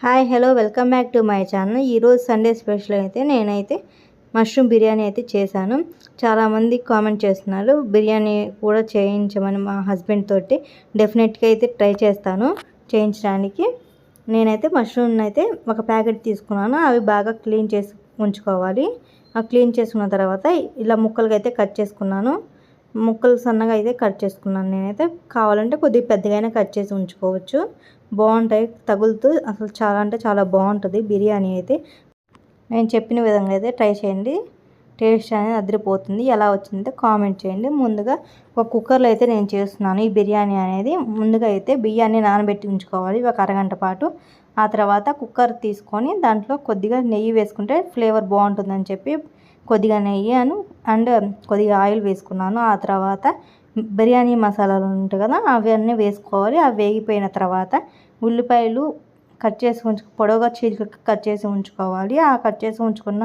Hi hello welcome back to my channel ఈరోజు Sunday special అయితే నేనైతే మష్రూమ్ బిర్యానీ అయితే చేశాను. చాలామంది కామెంట్ చేస్తున్నారు బిర్యానీ కూడా చేయించమని మా హస్బెండ్ తోటి. డెఫినెట్గా అయితే ట్రై చేస్తాను చేయించడానికి. నేనైతే మష్రూమ్ అయితే ఒక ప్యాకెట్ తీసుకున్నాను. అవి బాగా క్లీన్ చేసి ఉంచుకోవాలి. ఆ క్లీన్ చేసుకున్న తర్వాత ఇలా ముక్కలుగా అయితే కట్ చేసుకున్నాను. ముక్కలు సన్నగా అయితే కట్ చేసుకున్నాను నేనైతే. కావాలంటే కొద్దిగా పెద్దగానే కట్ చేసి ఉంచుకోవచ్చు. బాగుంటాయి తగులుతూ అసలు చాలా అంటే చాలా బాగుంటుంది బిర్యానీ అయితే. నేను చెప్పిన విధంగా అయితే ట్రై చేయండి. టేస్ట్ అనేది అదిరిపోతుంది. ఎలా వచ్చిందో కామెంట్ చేయండి. ముందుగా ఒక కుక్కర్లో అయితే నేను చేస్తున్నాను ఈ బిర్యానీ అనేది. ముందుగా అయితే బియ్యాన్ని నానబెట్టి ఉంచుకోవాలి ఒక అరగంట పాటు. ఆ తర్వాత కుక్కర్ తీసుకొని దాంట్లో కొద్దిగా నెయ్యి వేసుకుంటే ఫ్లేవర్ బాగుంటుందని చెప్పి కొద్దిగా నెయ్యి అను అండ్ కొద్దిగా ఆయిల్ వేసుకున్నాను. ఆ తర్వాత బిర్యానీ మసాలాలు ఉంటాయి కదా అవన్నీ వేసుకోవాలి. అవి వేగిపోయిన తర్వాత ఉల్లిపాయలు కట్ చేసి ఉంచు పొడవుగా చీలిక కట్ చేసి ఉంచుకోవాలి. ఆ కట్ చేసి ఉంచుకున్న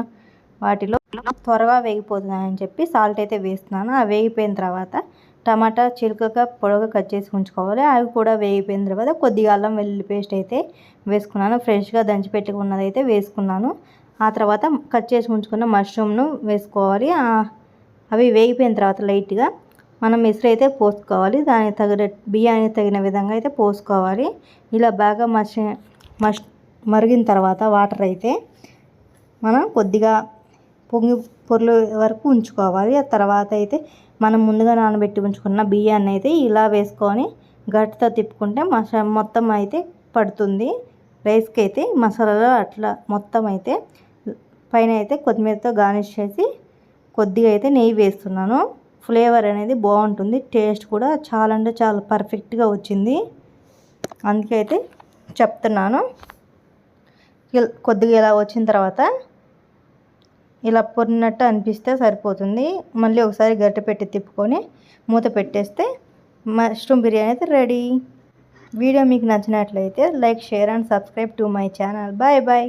వాటిలో త్వరగా వేగిపోతున్నాయని చెప్పి సాల్ట్ అయితే వేస్తున్నాను. అవి వేగిపోయిన తర్వాత టమాటా చిలుకగా పొడవుగా కట్ చేసి ఉంచుకోవాలి. అవి కూడా వేగిపోయిన తర్వాత కొద్దిగా అల్లం వెల్లుల్లి పేస్ట్ అయితే వేసుకున్నాను. ఫ్రెష్గా దంచి పెట్టుకున్నది అయితే వేసుకున్నాను. ఆ తర్వాత కట్ చేసి ఉంచుకున్న మష్రూమ్ను వేసుకోవాలి. అవి వేగిపోయిన తర్వాత లైట్గా మనం మిశ్ర అయితే పోసుకోవాలి. దానికి తగిన బియ్యానికి తగిన విధంగా అయితే పోసుకోవాలి. ఇలా బాగా మష మష్ మరిగిన తర్వాత వాటర్ అయితే మనం కొద్దిగా పొంగి పొర్లు వరకు ఉంచుకోవాలి. ఆ తర్వాత అయితే మనం ముందుగా నానబెట్టి ఉంచుకున్న బియ్యాన్ని అయితే ఇలా వేసుకొని గట్టితో తిప్పుకుంటే మష మొత్తం అయితే పడుతుంది. రైస్కి అయితే మసాలాలో అట్లా మొత్తం అయితే పైన అయితే కొత్తిమీరతో గార్నిష్ చేసి కొద్దిగా అయితే నెయ్యి వేస్తున్నాను. ఫ్లేవర్ అనేది బాగుంటుంది. టేస్ట్ కూడా చాలా అంటే చాలా పర్ఫెక్ట్గా వచ్చింది. అందుకే అయితే చెప్తున్నాను. కొద్దిగా ఇలా వచ్చిన తర్వాత ఇలా పొరినట్టు అనిపిస్తే సరిపోతుంది. మళ్ళీ ఒకసారి గరిటె పెట్టి తిప్పుకొని మూత పెట్టేస్తే మష్రూమ్ బిర్యానీ అయితే రెడీ. వీడియో మీకు నచ్చినట్లయితే like share and subscribe to my channel. Bye bye.